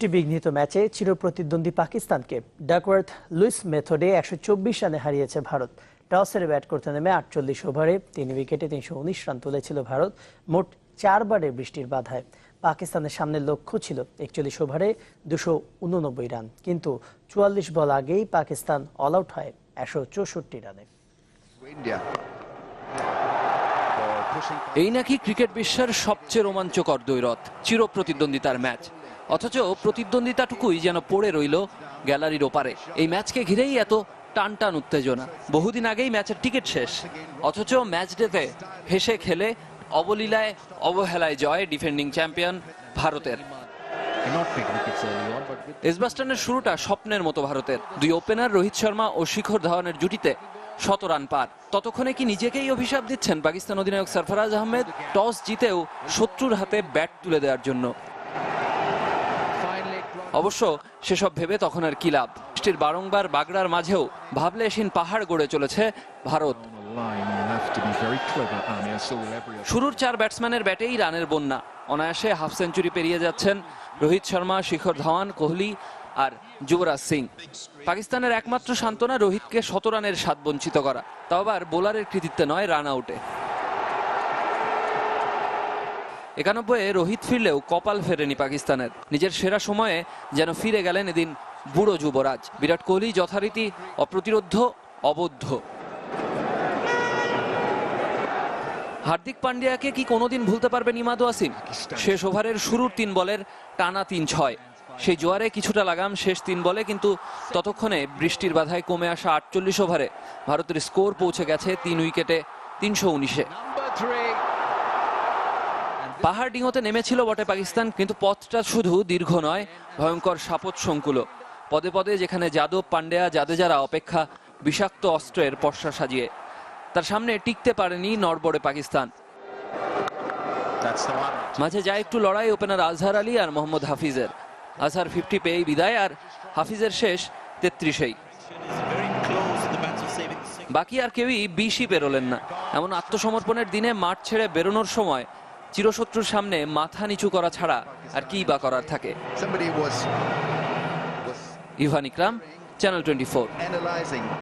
বৃষ্টিবিঘ্নিত ম্যাচে চিরপ্রতিদ্বন্দ্বী পাকিস্তানকে। Duckworth Lewis মেথডে একশো চব্বিশ রানে হারিয়েছে ভারত। টসের ব্যাট করতে নেমে আটচল্লিশ ওভারে তিন উইকেটে তিনশো উনিশ রান তুলেছিল ভারত মোট চারবারের বৃষ্টির বাধায়। পাকিস্তানের সামনে লক্ষ্য ছিল একচল্লিশ ওভারে দুশো উননব্বই রান। কিন্তু চুয়াল্লিশ বল আগেই পাকিস্তান অল আউট হয় একশো চৌষট্টি রানে. এই নাকি ক্রিকেট বিশ্বের সবচেয়ে রোমাঞ্চকর দ্বৈরথ চিরপ্রতিদ্বন্দ্বিতার ম্যাচ। অথচ প্রতিদ্বন্দ্বিতাটুকুই যেন পড়ে রইল গ্যালারির ওপারে। এই ম্যাচকে ঘিরেই এত টান টান উত্তেজনা। বহুদিন আগেই ম্যাচের টিকিট শেষ। অথচ ম্যাচ ডেতে হেসে খেলে অবলীলায় অবহেলায় জয় ডিফেন্ডিং চ্যাম্পিয়ন ভারতের। এসবাস্টনের শুরুটা স্বপ্নের মতো ভারতের। দুই ওপেনার রোহিত শর্মা ও শিখর ধাওয়ানের জুটিতে শত রান পার। ততক্ষণে কি নিজেকেই অভিশাপ দিচ্ছেন পাকিস্তান অধিনায়ক সরফরাজ আহমেদ? টস জিতেও শত্রুর হাতে ব্যাট তুলে দেওয়ার জন্য। অবশ্য সেসব ভেবে তখন আর কি লাভ? বৃষ্টির বারংবার বাগড়ার মাঝেও ভাবলে এসিন পাহাড় গড়ে চলেছে ভারত। শুরুর চার ব্যাটসম্যানের ব্যাটেই রানের বন্যা। অনায়াসে হাফ সেঞ্চুরি পেরিয়ে যাচ্ছেন রোহিত শর্মা, শিখর ধাওয়ান, কোহলি আর যুবরাজ সিং। পাকিস্তানের একমাত্র সান্ত্বনা রোহিতকে শত রানের স্বাদ বঞ্চিত করা। তাও আবার বোলারের কৃতিত্বে নয় রান আউটে। একানব্বই রোহিত ফিরলেও কপাল ফেরেনি পাকিস্তানের। নিজের সেরা সময়ে যেন ফিরে গেলেন এদিন বুড়ো যুবরাজ। বিরাট কোহলি যথারীতি অপ্রতিরোধ্য, অবদ্ধ। হার্দিক পান্ডিয়াকে কি কোনোদিন ভুলতে পারবেন ইমাদু আসিম? শেষ ওভারের শুরুর তিন বলের টানা তিন ছয়। সেই জোয়ারে কিছুটা লাগাম শেষ তিন বলে, কিন্তু ততক্ষণে বৃষ্টির বাধায় কমে আসা আটচল্লিশ ওভারে ভারতের স্কোর পৌঁছে গেছে তিন উইকেটে তিনশো উনিশে. পাহাড় ডিঙোতে নেমেছিল বটে পাকিস্তান, কিন্তু পথটা শুধু দীর্ঘ নয়, ভয়ঙ্কর সাপত সংকুল পদে পদে যেখানে যাদব পান্ডেয়া জাদেজারা অপেক্ষা বিষাক্ত অস্ত্রের পশ্চা সাজিয়ে। তার সামনে টিকতে পারেনি নড়বড়ে পাকিস্তান. মাঝে যায় একটু লড়াই ওপেনার আজহার আলী আর মোহাম্মদ হাফিজের। আজহার ফিফটি পেয়েই বিদায় আর হাফিজের শেষ তেত্রিশেই। বাকি আর কেউই বিশই পেরোলেন না। এমন আত্মসমর্পণের দিনে মাঠ ছেড়ে বেরোনোর সময় চিরশত্রুর সামনে মাথা নিচু করা ছাড়া আর কি বা করার থাকে? ইভান ইকরাম চ্যানেল টোয়েন্টি